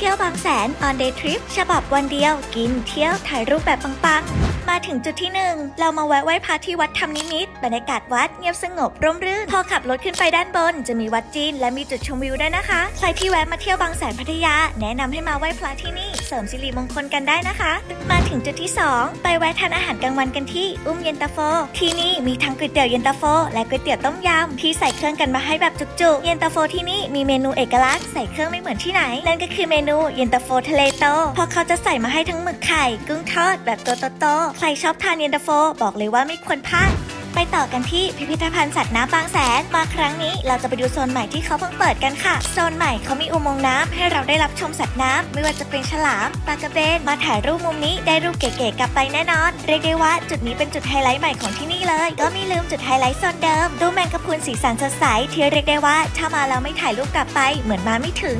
ที่ยวบางแสน on day trip ฉบับวันเดียว กินเที่ยวถ่ายรูปแบบปังๆมาถึงจุดที่หนึ่งเรามาแวะไหว้พระที่วัดธรรมนิมิตบรรยากาศวัดเงียบสงบร่มรื่น พอขับรถขึ้นไปด้านบน จะมีวัดจีนและมีจุดชมวิวด้วยนะคะ ใครที่แวะมาเที่ยวบางแสนพัทยา แนะนำให้มาไหว้พระที่นี่ เสริมสิริมงคลกันได้นะคะ มาถึงจุดที่ 2 ไปแวะทานอาหารกลางวันกันที่ อุ้มเย็นตาโฟ ที่นี่มีทั้งก๋วยเตี๋ยวเย็นตาโฟ และก๋วยเตี๋ยวต้มยำที่ใส่เครื่องกันมาให้แบบจุกๆ เย็นตาโฟที่นี่มีเมนูเอกลักษณ์ใส่เครื่องไม่เหมือนที่ไหน นั่นก็คือเมนูเย็นตาโฟทะเลโตเพราะเขาจะใส่มาให้ทั้งหมึกไข่ กุ้งทอดแบบโตๆใครชอบทานเย็นตาโฟ บอกเลยว่าไม่ควรพลาด ไปต่อกันที่พิพิธภัณฑ์สัตว์น้ำบางแสน มาครั้งนี้เราจะไปดูโซนใหม่ที่เขาเพิ่งเปิดกันค่ะ โซนใหม่เขามีอุโมงค์น้ำให้เราได้รับชมสัตว์น้ำไม่ว่าจะเป็นฉลามปลากระเบน มาถ่ายรูปมุมนี้ได้รูปเก๋ๆกลับไปแน่นอน เรียกได้ว่าจุดนี้เป็นจุดไฮไลท์ใหม่ของที่นี่เลย ก็ไม่ลืมจุดไฮไลท์โซนเดิม ดูแมงกะพรุนสีสันสดใสที่เรียกได้ว่าถ้ามาแล้วไม่ถ่ายรูปกลับไปเหมือนมาไม่ถึง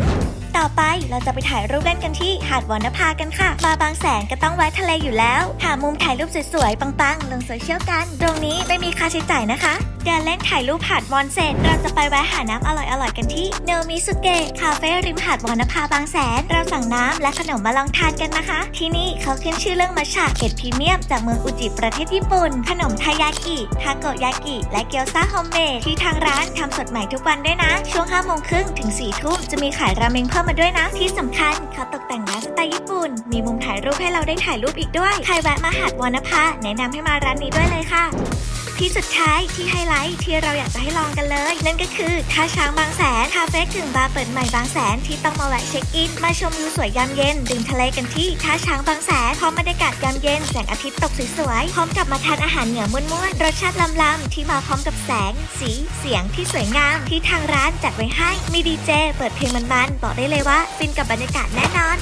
ต่อไปเราจะไปถ่ายรูปเล่นกันที่หาดวรรณภากันค่ะ มาบางแสนก็ต้องแวะทะเลอยู่แล้ว หามุมถ่ายรูปสวยๆ ปังๆ ลงโซเชียลกัน ตรงนี้ไม่มีค่าใช้จ่ายนะคะ เดินเล่นถ่ายรูปหาดวอนเสร็จ เราจะไปแวะหาน้ำอร่อยๆ กันที่เนมิสุเกะคาเฟ่ริมหาดวรรณภาบางแสน เราสั่งน้ำและขนมมาลองทานกันนะคะ ที่นี่เขาขึ้นชื่อเรื่องมัชฉะเกรดพรีเมียมจากเมืองอุจิประเทศญี่ปุ่น ขนมทายากิ ทาโกยากิ และเกี๊ยวซ่าโฮมเมดที่ทางร้านทำสดใหม่ทุกวันด้วยนะ ช่วง5โมงครึ่งถึง4ทุ่มจะมีขายราเมงเพิ่มมาด้วยนะ ที่สำคัญเขาตกแต่งร้านสไตล์ญี่ปุ่น มีมุมถ่ายรูปให้เราได้ถ่ายรูปอีกด้วย ใครแวะมาหาดวานภาแนะนำให้มาร้านนี้ด้วยเลยค่ะ ที่สุดท้ายที่ไฮไลท์ที่เราอยากจะให้ลองกันเลย นั่นก็คือท่าช้างบางแสนคาเฟ่กึ่งบาร์เปิดใหม่บางแสนที่ต้องมาแวะเช็คอินมาชมวิวสวยยามเย็นดื่มทะเลกันที่ท่าช้างบางแสนพร้อมบรรยากาศยามเย็นแสงอาทิตย์ตกสวยๆพร้อมกับมาทานอาหารเหนือม้วนๆรสชาติลำๆที่มาพร้อมกับแสง สีเสียงที่สวยงามที่ทางร้านจัดไว้ให้มีดีเจเปิดเพลงมันๆบอกได้เลยว่าฟินกับบรรยากาศแน่นอน